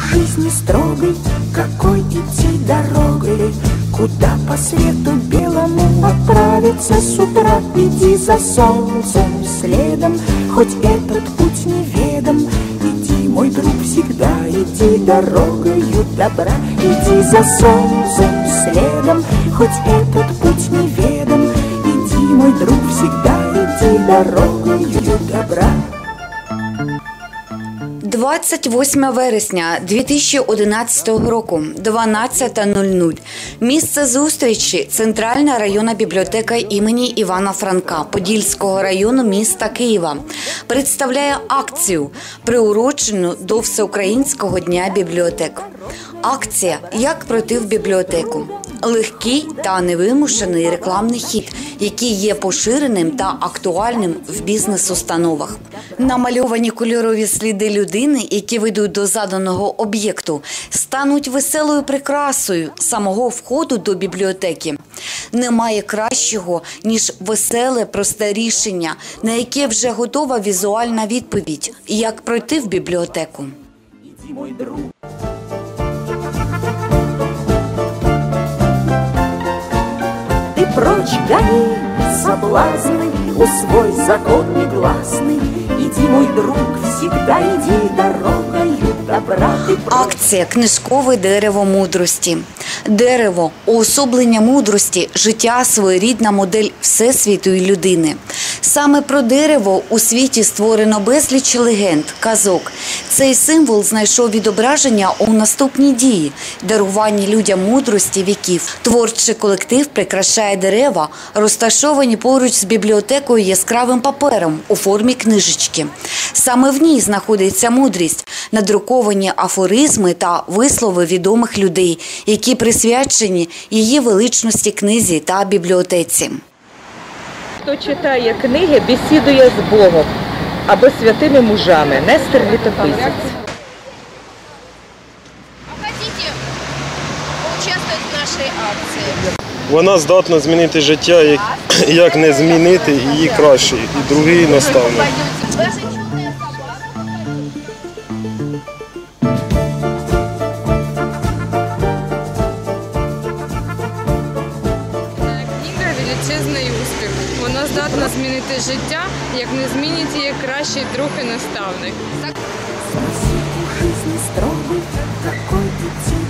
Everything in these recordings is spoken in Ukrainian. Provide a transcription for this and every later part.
жизни строгой, какой идти дорогой, куда по свету белому отправиться с утра, иди за солнцем следом, хоть этот путь неведом, иди, мой друг, всегда иди дорогою добра, иди за солнцем следом, хоть этот путь 28 вересня 2011 року, 12.00. Місце зустрічі Центральна районна бібліотека імені Івана Франка Подільського району міста Києва представляє акцію, приурочену до Всеукраїнського дня бібліотек. Акція Як пройти в бібліотеку. Легкий та невимушений рекламний хід, який є поширеним та актуальним в бізнес-установах. Намальовані кольорові сліди людини, які ведуть до заданого об'єкту, стануть веселою прикрасою самого входу до бібліотеки. Немає кращого ніж веселе, просте рішення, на яке вже готова візуальна відповідь, як пройти в бібліотеку. Мой друг. прочь гони соблазны, усвой закон негласный. Иди, мой друг, всегда иди дорогою добра. Ты прочь Акція Книжкове дерево мудрості. Дерево уособлення мудрості, життя своєрідна модель всесвіту і людини. Саме про дерево у світі створено безліч легенд, казок. цей символ знайшов відображення у наступній дії даруванні людям мудрості віків. Творчий колектив прикрашає дерева, розташовані поруч з бібліотекою яскравим папером у формі книжечки. Саме в ній знаходиться мудрість, надруковані афоризми та вислови відомих людей, які присвячені її величності книзі та бібліотеці. Хто читає книги, бесідує з Богом або святими мужами. Нестер Літописець. Поучаствовать в нашей акції? Вона здатна змінити життя, як, як не змінити її краще, і другий наставник. Величезний успіх. Вона здатна змінити життя, як не змінить її кращий друг і наставник. Строгой,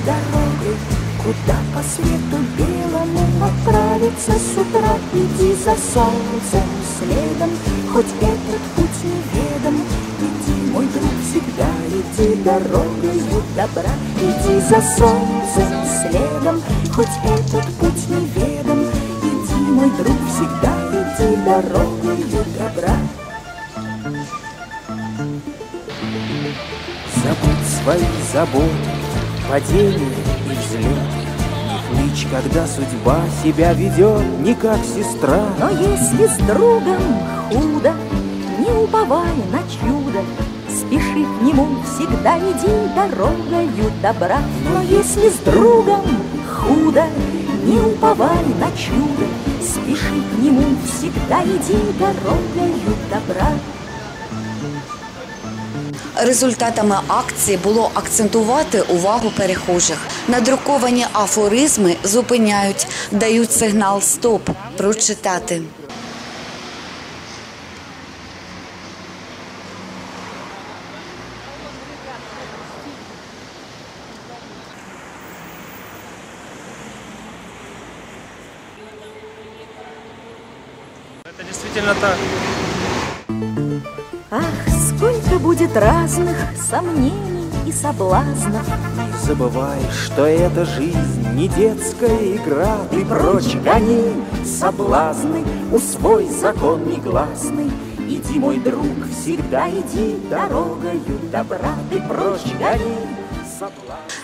дорогой, куда по свету белому отправиться с утра. Иди за солнцем следом, хоть этот путь неведом. Иди, мой друг, всегда иди дорогою добра. Иди за солнцем следом, хоть этот путь неведом. Иди, мой друг, всегда иди дорогою добра. Забудь свои заботы, падения и взлеты. Не хнычь, когда судьба себя ведет не как сестра. Но если с другом худо, не уповай на чудо, Спеши к нему, всегда иди дорогою добра. Но если с другом худо, не уповай на чудо, Спеши к нему, всегда иди дорогою добра. Результатами акції було акцентувати увагу перехожих. Надруковані афоризми зупиняють, дають сигнал Стоп прочитати. Це дійсно так. Ах, сколько будет разных сомнений и соблазнов. Не забывай, что эта жизнь не детская игра. Ты прочь гони соблазны, усвой закон негласный. Иди, мой друг, всегда иди дорогою добра. Ты прочь гони.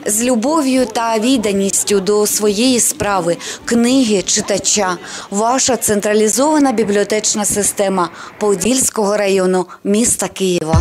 З любов'ю та відданістю до своєї справи, книги, читача, ваша централізована бібліотечна система Подільського району міста Києва.